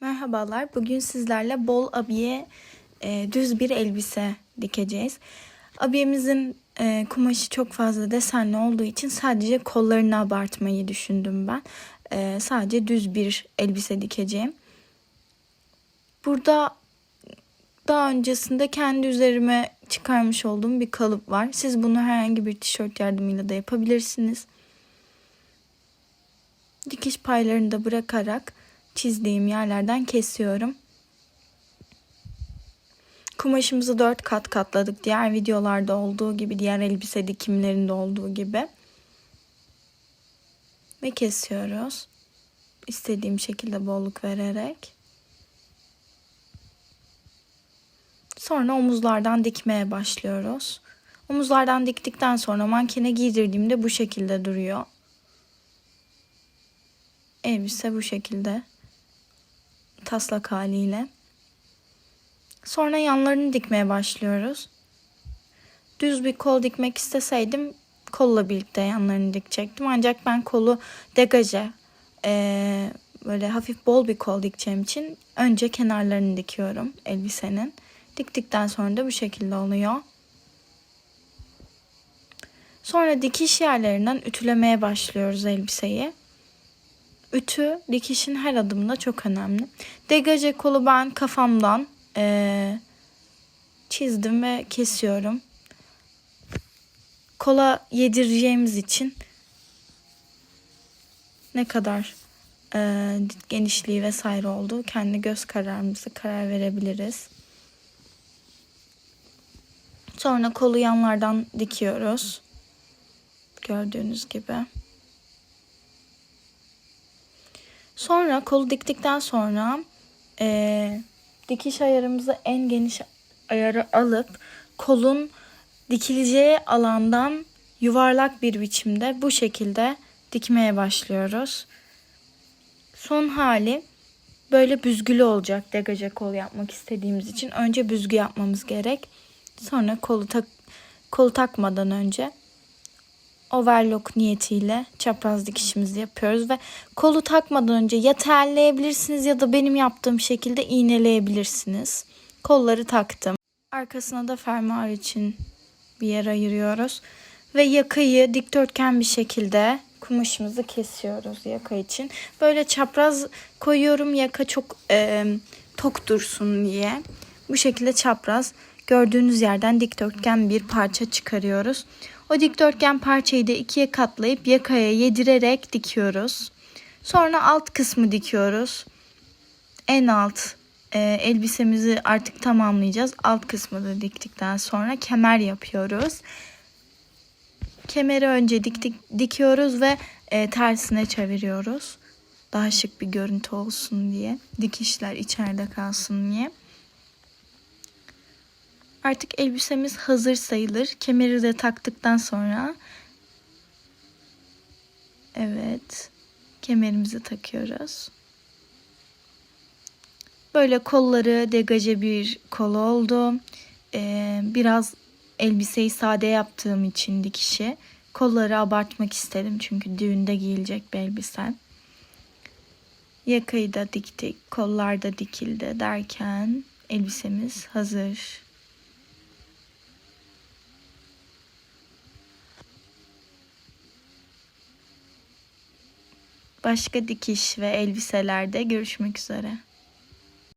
Merhabalar. Bugün sizlerle bol abiye e, düz bir elbise dikeceğiz. Abiyemizin e, kumaşı çok fazla desenli olduğu için sadece kollarını abartmayı düşündüm ben. E, sadece düz bir elbise dikeceğim. Burada daha öncesinde kendi üzerime çıkarmış olduğum bir kalıp var. Siz bunu herhangi bir tişört yardımıyla da yapabilirsiniz. Dikiş paylarını da bırakarak çizdiğim yerlerden kesiyorum. Kumaşımızı dört kat katladık. Diğer videolarda olduğu gibi, diğer elbise dikimlerinde olduğu gibi. Ve kesiyoruz. İstediğim şekilde bolluk vererek. Sonra omuzlardan dikmeye başlıyoruz. Omuzlardan diktikten sonra mankene giydirdiğimde bu şekilde duruyor. Elbise bu şekilde taslak haliyle. Sonra yanlarını dikmeye başlıyoruz. Düz bir kol dikmek isteseydim kolla birlikte yanlarını dikecektim. Ancak ben kolu degaje ee, böyle hafif bol bir kol dikeceğim için önce kenarlarını dikiyorum elbisenin. Diktikten sonra da bu şekilde oluyor. Sonra dikiş yerlerinden ütülemeye başlıyoruz elbiseyi. Ütü dikişin her adımında çok önemli. Degaje kolu ben kafamdan ee, çizdim ve kesiyorum. Kola yedireceğimiz için ne kadar e, genişliği vesaire olduğu kendi göz kararımıza karar verebiliriz. Sonra kolu yanlardan dikiyoruz. Gördüğünüz gibi. Sonra kolu diktikten sonra e, dikiş ayarımızı en geniş ayarı alıp kolun dikileceği alandan yuvarlak bir biçimde bu şekilde dikmeye başlıyoruz. Son hali böyle büzgülü olacak degaje kol yapmak istediğimiz için önce büzgü yapmamız gerek. Sonra kolu tak kolu takmadan önce overlock niyetiyle çapraz dikişimizi yapıyoruz ve kolu takmadan önce ya terleyebilirsiniz ya da benim yaptığım şekilde iğneleyebilirsiniz. Kolları taktım. Arkasına da fermuar için bir yer ayırıyoruz ve yakayı dikdörtgen bir şekilde kumaşımızı kesiyoruz yaka için. Böyle çapraz koyuyorum yaka çok e, tok dursun diye. Bu şekilde çapraz gördüğünüz yerden dikdörtgen bir parça çıkarıyoruz. O dikdörtgen parçayı da ikiye katlayıp yakaya yedirerek dikiyoruz. Sonra alt kısmı dikiyoruz. En alt e, elbisemizi artık tamamlayacağız. Alt kısmı da diktikten sonra kemer yapıyoruz. Kemeri önce diktik, dikiyoruz ve e, tersine çeviriyoruz. Daha şık bir görüntü olsun diye. Dikişler içeride kalsın diye. Artık elbisemiz hazır sayılır. Kemeri de taktıktan sonra Evet. Kemerimizi takıyoruz. Böyle kolları degaje bir kol oldu. Ee, biraz elbiseyi sade yaptığım için dikişi. Kolları abartmak istedim çünkü düğünde giyilecek bir elbise. Yakayı da diktik, kollar da dikildi derken elbisemiz hazır. Başka dikiş ve elbiselerde görüşmek üzere.